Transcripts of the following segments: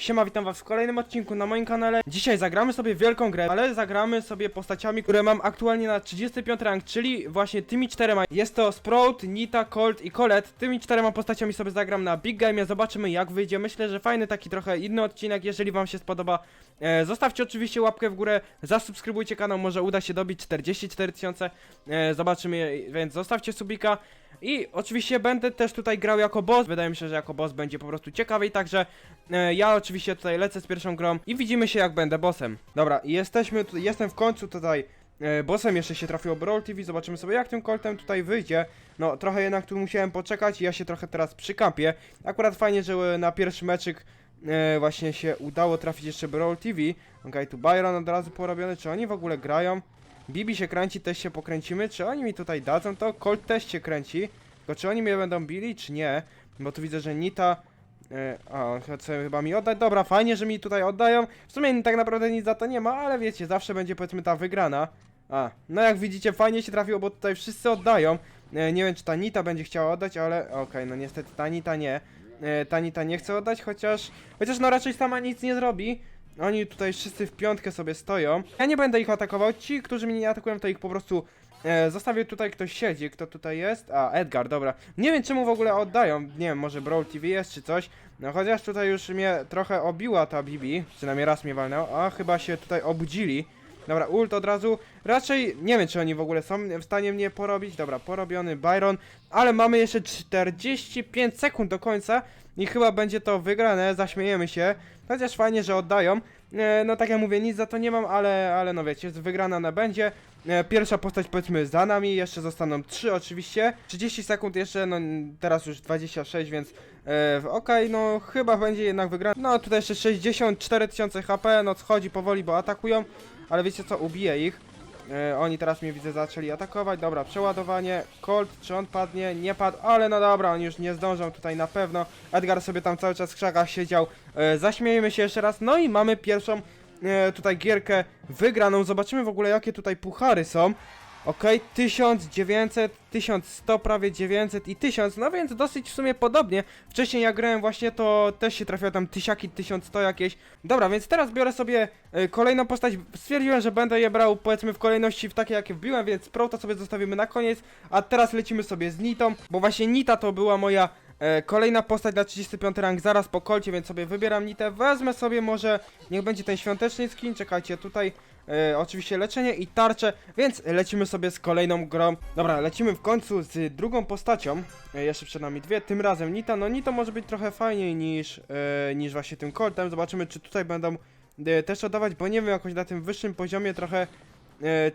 Siema, witam was w kolejnym odcinku na moim kanale. Dzisiaj zagramy sobie wielką grę, ale zagramy sobie postaciami, które mam aktualnie na 35 rank, czyli właśnie tymi czterema. Jest to Sprout, Nita, Colt i Colette. Tymi czterema postaciami sobie zagram na Big Game, zobaczymy jak wyjdzie. Myślę, że fajny taki trochę inny odcinek, jeżeli wam się spodoba. E, zostawcie oczywiście łapkę w górę, zasubskrybujcie kanał, może uda się dobić 44 tysiące. E, zobaczymy, więc zostawcie subika. I oczywiście będę też tutaj grał jako boss. Wydaje mi się, że jako boss będzie po prostu ciekawiej, także e, ja oczywiście tutaj lecę z pierwszą grą i widzimy się jak będę bossem. Dobra, jesteśmy jestem w końcu tutaj e, bossem, jeszcze się trafiło Brawl TV, zobaczymy sobie jak tym koltem tutaj wyjdzie. No, trochę jednak tu musiałem poczekać ja się trochę teraz przykampię. Akurat fajnie, że na pierwszy meczyk e, właśnie się udało trafić jeszcze Brawl TV. Okej, tu Byron od razu porobiony, czy oni w ogóle grają? Bibi się kręci, też się pokręcimy. Czy oni mi tutaj dadzą to? Colt też się kręci. Tylko czy oni mnie będą bili, czy nie? Bo tu widzę, że Nita... E, a, chce chyba mi oddać. Dobra, fajnie, że mi tutaj oddają. W sumie tak naprawdę nic za to nie ma, ale wiecie, zawsze będzie powiedzmy ta wygrana. A, no jak widzicie, fajnie się trafiło, bo tutaj wszyscy oddają. E, nie wiem, czy ta Nita będzie chciała oddać, ale okej, no niestety ta Nita nie. E, ta Nita nie chce oddać, chociaż... Chociaż no raczej sama nic nie zrobi. Oni tutaj wszyscy w piątkę sobie stoją. Ja nie będę ich atakował. Ci, którzy mnie nie atakują, to ich po prostu e, zostawię tutaj. Ktoś siedzi. Kto tutaj jest? A, Edgar, dobra. Nie wiem, czemu w ogóle oddają. Nie wiem, może Brawl TV jest czy coś. No chociaż tutaj już mnie trochę obiła ta Bibi. Przynajmniej raz mnie walnął. A, chyba się tutaj obudzili. Dobra, ult od razu. Raczej nie wiem, czy oni w ogóle są w stanie mnie porobić. Dobra, porobiony Byron. Ale mamy jeszcze 45 sekund do końca. I chyba będzie to wygrane. Zaśmiejemy się. Chociaż fajnie, że oddają. E, no tak jak mówię, nic za to nie mam, ale, ale no wiecie, wygrana na będzie. E, pierwsza postać powiedzmy za nami, jeszcze zostaną trzy oczywiście. 30 sekund jeszcze, no teraz już 26, więc e, okej, no chyba będzie jednak wygrana. No tutaj jeszcze 64 tysiące HP, no schodzi powoli, bo atakują, ale wiecie co, ubije ich. E, oni teraz mnie widzę zaczęli atakować, dobra, przeładowanie, Colt, czy on padnie? Nie padł, ale no dobra, oni już nie zdążą tutaj na pewno. Edgar sobie tam cały czas w krzakach siedział, e, zaśmiejemy się jeszcze raz, no i mamy pierwszą e, tutaj gierkę wygraną, zobaczymy w ogóle jakie tutaj puchary są. Okej, 1900, 1100, prawie 900 i 1000, no więc dosyć w sumie podobnie. Wcześniej jak grałem właśnie to też się trafiło tam tysiaki, 1100 jakieś. Dobra, więc teraz biorę sobie e, kolejną postać. Stwierdziłem, że będę je brał powiedzmy w kolejności w takie jakie wbiłem, więc Pro to sobie zostawimy na koniec. A teraz lecimy sobie z Nitą, bo właśnie Nita to była moja E, kolejna postać na 35 rank zaraz po kolcie, więc sobie wybieram nitę. Wezmę sobie może, niech będzie ten świąteczny skin, czekajcie, tutaj e, oczywiście leczenie i tarcze, więc lecimy sobie z kolejną grą. Dobra, lecimy w końcu z drugą postacią, e, jeszcze przed nami dwie, tym razem Nita. No Nita może być trochę fajniej niż, e, niż właśnie tym koltem, zobaczymy czy tutaj będą też oddawać, bo nie wiem, jakoś na tym wyższym poziomie trochę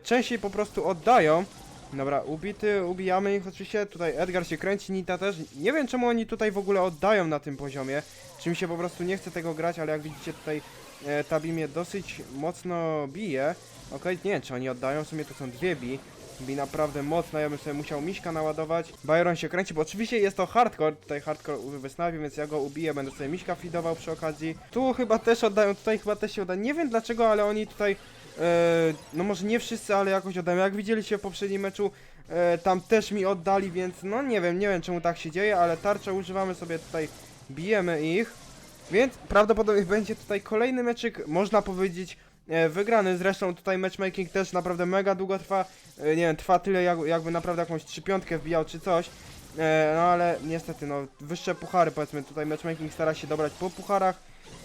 częściej po prostu oddają. Dobra, ubity, ubijamy ich oczywiście, tutaj Edgar się kręci, Nita też. Nie wiem czemu oni tutaj w ogóle oddają na tym poziomie, czy mi się po prostu nie chce tego grać, ale jak widzicie tutaj e, ta Bi mnie dosyć mocno bije. Okej, nie wiem czy oni oddają, w sumie to są dwie Bi. Bi naprawdę mocno, ja bym sobie musiał miśka naładować. Byron się kręci, bo oczywiście jest to hardcore, tutaj hardcore wysnawi, więc ja go ubiję, będę sobie miśka feedował przy okazji. Tu chyba też oddają, tutaj chyba też się oddają, nie wiem dlaczego, ale oni tutaj E, no może nie wszyscy, ale jakoś oddają. Jak widzieliście w poprzednim meczu, e, tam też mi oddali, więc no nie wiem, nie wiem czemu tak się dzieje, ale tarczę używamy sobie tutaj, bijemy ich. Więc prawdopodobnie będzie tutaj kolejny meczyk, można powiedzieć, e, wygrany. Zresztą tutaj matchmaking też naprawdę mega długo trwa. E, nie wiem, trwa tyle jak, jakby naprawdę jakąś trzypiątkę wbijał czy coś. E, no ale niestety, no wyższe puchary powiedzmy, tutaj matchmaking stara się dobrać po pucharach.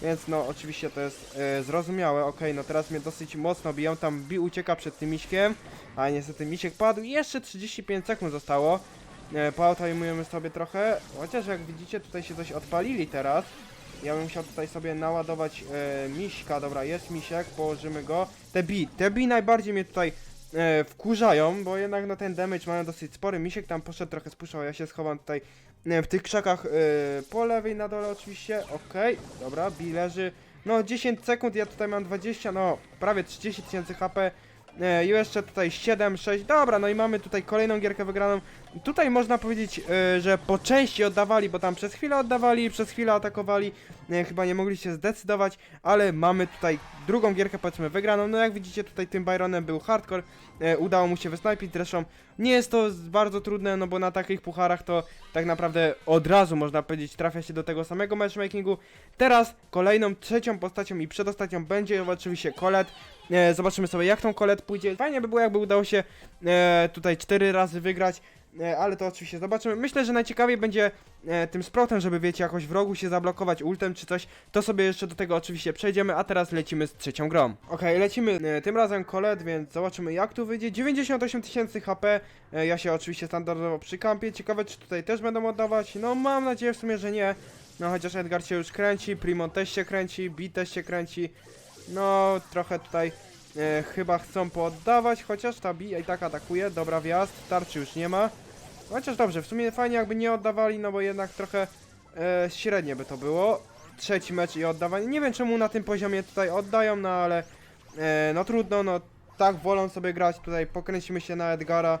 Więc no oczywiście to jest e, zrozumiałe, okej, no teraz mnie dosyć mocno biją, tam Bi ucieka przed tym miśkiem, a niestety misiek padł jeszcze 35 sekund zostało. E, Poautajmujemy sobie trochę, chociaż jak widzicie tutaj się coś odpalili teraz. Ja bym musiał tutaj sobie naładować e, miśka, dobra jest misiek, położymy go. Te Bi, te Bi najbardziej mnie tutaj e, wkurzają, bo jednak no ten damage mają dosyć spory. Misiek tam poszedł trochę spuszczał, ja się schowam tutaj e, w tych krzakach e, po lewej na dole oczywiście. Okej, dobra, Bi leży. No 10 sekund, ja tutaj mam 20, no prawie 30 tysięcy HP. E, i jeszcze tutaj 7, 6, dobra, no i mamy tutaj kolejną gierkę wygraną. Tutaj można powiedzieć, e, że po części oddawali, bo tam przez chwilę oddawali, przez chwilę atakowali, e, chyba nie mogli się zdecydować, ale mamy tutaj drugą gierkę powiedzmy wygraną, no jak widzicie tutaj tym Byronem był hardcore, e, udało mu się wysnajpić, zresztą nie jest to bardzo trudne, no bo na takich pucharach to tak naprawdę od razu można powiedzieć trafia się do tego samego matchmakingu. Teraz kolejną, trzecią postacią i przedostatnią będzie oczywiście Colette, zobaczymy sobie jak tą Colette pójdzie, fajnie by było jakby udało się tutaj cztery razy wygrać, ale to oczywiście zobaczymy. Myślę, że najciekawiej będzie e, tym sproutem, żeby wiecie, jakoś w rogu się zablokować ultem czy coś. To sobie jeszcze do tego oczywiście przejdziemy, a teraz lecimy z trzecią grą. Okej, lecimy e, tym razem Colette, więc zobaczymy jak tu wyjdzie. 98 tysięcy HP, e, ja się oczywiście standardowo przykampię. Ciekawe, czy tutaj też będą oddawać. No mam nadzieję w sumie, że nie. No chociaż Edgar się już kręci, Primon też się kręci, B też się kręci. No trochę tutaj e, chyba chcą pooddawać, chociaż ta B i tak atakuje. Dobra, wjazd, tarczy już nie ma. Chociaż dobrze, w sumie fajnie jakby nie oddawali, no bo jednak trochę e, średnie by to było. Trzeci mecz i oddawanie. Nie wiem czemu na tym poziomie tutaj oddają, no ale e, no trudno, no tak wolą sobie grać. Tutaj pokręcimy się na Edgara,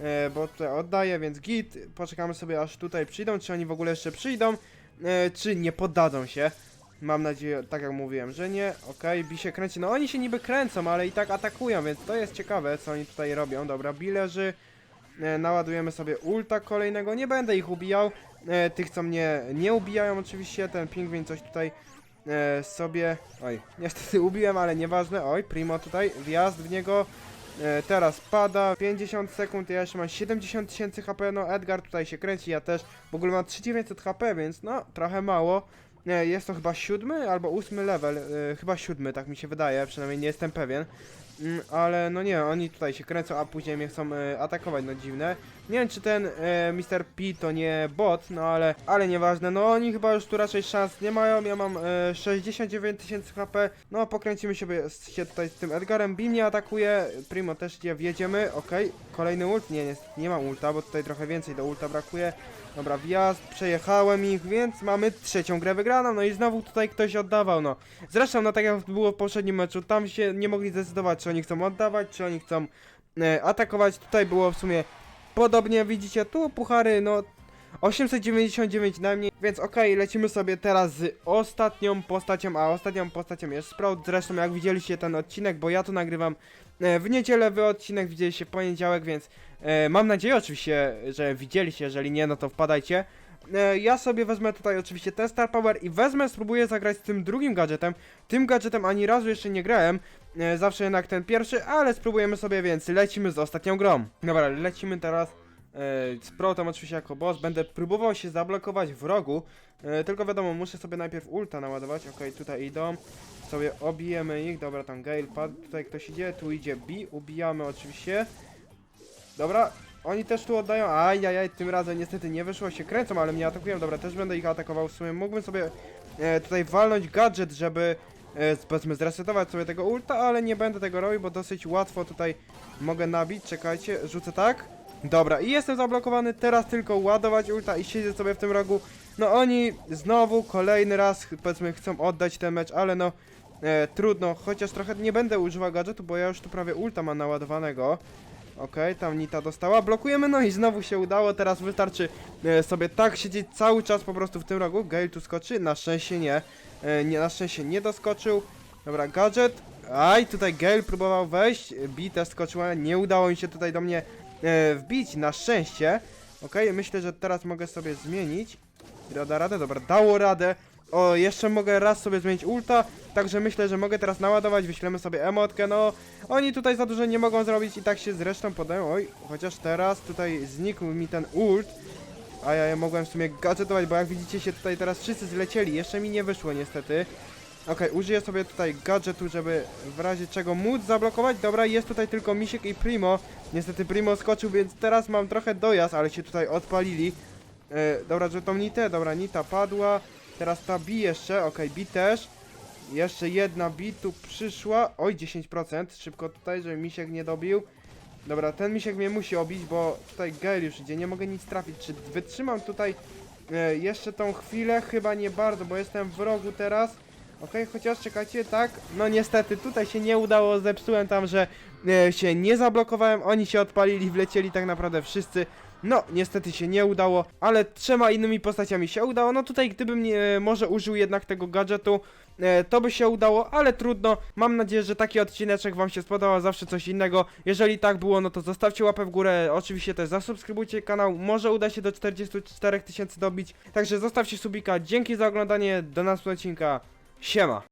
e, bo tutaj oddaje, więc git. Poczekamy sobie aż tutaj przyjdą, czy oni w ogóle jeszcze przyjdą, e, czy nie poddadzą się. Mam nadzieję, tak jak mówiłem, że nie. Okej, Bi się kręci. No oni się niby kręcą, ale i tak atakują, więc to jest ciekawe, co oni tutaj robią. Dobra, Bi leży. E, naładujemy sobie ulta kolejnego. Nie będę ich ubijał. E, tych, co mnie nie ubijają oczywiście. Ten pingwin coś tutaj e, sobie... Oj, niestety ubiłem, ale nieważne. Oj, Primo tutaj, wjazd w niego. E, teraz pada, 50 sekund, ja jeszcze mam 70 tysięcy HP, no Edgar tutaj się kręci, ja też w ogóle mam 3900 HP, więc no, trochę mało. Nie, jest to chyba siódmy albo ósmy level, e, chyba siódmy, tak mi się wydaje, przynajmniej nie jestem pewien. Mm, ale no nie, oni tutaj się kręcą, a później mnie chcą e, atakować, no dziwne. Nie wiem czy ten e, Mr. P to nie bot, no ale, ale nieważne, no oni chyba już tu raczej szans nie mają, ja mam e, 69 tysięcy HP, no pokręcimy się, się tutaj z tym Edgarem, B mnie atakuje, Primo też idzie, wjedziemy, okej, kolejny ult, nie, nie, nie mam ulta, bo tutaj trochę więcej do ulta brakuje. Dobra, wjazd, przejechałem ich, więc mamy trzecią grę wygraną, no i znowu tutaj ktoś oddawał, no. Zresztą, no tak jak było w poprzednim meczu, tam się nie mogli zdecydować, czy oni chcą oddawać, czy oni chcą e, atakować. Tutaj było w sumie podobnie, widzicie, tu puchary, no 899 najmniej, więc okej, lecimy sobie teraz z ostatnią postacią, a ostatnią postacią jest Sprout, zresztą jak widzieliście ten odcinek, bo ja to nagrywam e, w niedzielę, wy odcinek widzieliście w poniedziałek, więc e, mam nadzieję oczywiście, że widzieliście, jeżeli nie, no to wpadajcie. E, ja sobie wezmę tutaj oczywiście ten Star Power i wezmę, spróbuję zagrać z tym drugim gadżetem. Tym gadżetem ani razu jeszcze nie grałem, e, zawsze jednak ten pierwszy, ale spróbujemy sobie, więc lecimy z ostatnią grą. Dobra, lecimy teraz e, z Proutem oczywiście jako boss. Będę próbował się zablokować w rogu, tylko wiadomo, muszę sobie najpierw ulta naładować. Okej, tutaj idą, sobie obijemy ich. Dobra, tam Gale padł, tutaj ktoś idzie, tu idzie B, ubijamy oczywiście. Dobra, oni też tu oddają. Ajajaj, tym razem niestety nie wyszło, się kręcą, ale mnie atakują. Dobra, też będę ich atakował. W sumie mógłbym sobie e, tutaj walnąć gadżet, żeby e, powiedzmy zresetować sobie tego ulta, ale nie będę tego robił, bo dosyć łatwo tutaj mogę nabić. Czekajcie, rzucę tak. Dobra, i jestem zablokowany. Teraz tylko ładować ulta i siedzieć sobie w tym rogu. No oni znowu kolejny raz powiedzmy chcą oddać ten mecz, ale no e, trudno, chociaż trochę nie będę używał gadżetu, bo ja już tu prawie ulta mam naładowanego. Okej, tam Nita dostała. Blokujemy, no i znowu się udało. Teraz wystarczy e, sobie tak siedzieć cały czas po prostu w tym rogu. Gale tu skoczy? Na szczęście nie. E, nie na szczęście nie doskoczył. Dobra, gadżet. Aj, tutaj Gale próbował wejść. B też skoczyła. Nie udało mi się tutaj do mnie e, wbić, na szczęście. Okej, myślę, że teraz mogę sobie zmienić. Da radę? Dobra, dało radę. O, jeszcze mogę raz sobie zmienić ulta, także myślę, że mogę teraz naładować, wyślemy sobie emotkę, no oni tutaj za dużo nie mogą zrobić i tak się zresztą podają, oj, chociaż teraz tutaj znikł mi ten ult, a ja, mogłem w sumie gadżetować, bo jak widzicie się tutaj teraz wszyscy zlecieli, jeszcze mi nie wyszło niestety. Okej, użyję sobie tutaj gadżetu, żeby w razie czego móc zablokować. Dobra, jest tutaj tylko Misiek i Primo. Niestety Primo skoczył, więc teraz mam trochę dojazd, ale się tutaj odpalili. E, dobra, że tą Nitę, dobra, Nita padła. Teraz ta B jeszcze, okej, B też. Jeszcze jedna B tu przyszła. Oj, 10%. Szybko tutaj, żeby Misiek nie dobił. Dobra, ten Misiek mnie musi obić, bo tutaj Gale już idzie. Nie mogę nic trafić. Czy wytrzymam tutaj e, jeszcze tą chwilę? Chyba nie bardzo, bo jestem w rogu teraz. Okej, chociaż czekajcie, tak? No niestety, tutaj się nie udało. Zepsułem tam, że e, się nie zablokowałem. Oni się odpalili, wlecieli tak naprawdę wszyscy. No, niestety się nie udało, ale trzema innymi postaciami się udało. No tutaj gdybym nie, może użył jednak tego gadżetu, e, to by się udało, ale trudno. Mam nadzieję, że taki odcineczek wam się spodobał, zawsze coś innego. Jeżeli tak było, no to zostawcie łapę w górę, oczywiście też zasubskrybujcie kanał, może uda się do 44 tysięcy dobić. Także zostawcie subika, dzięki za oglądanie, do następnego odcinka, siema!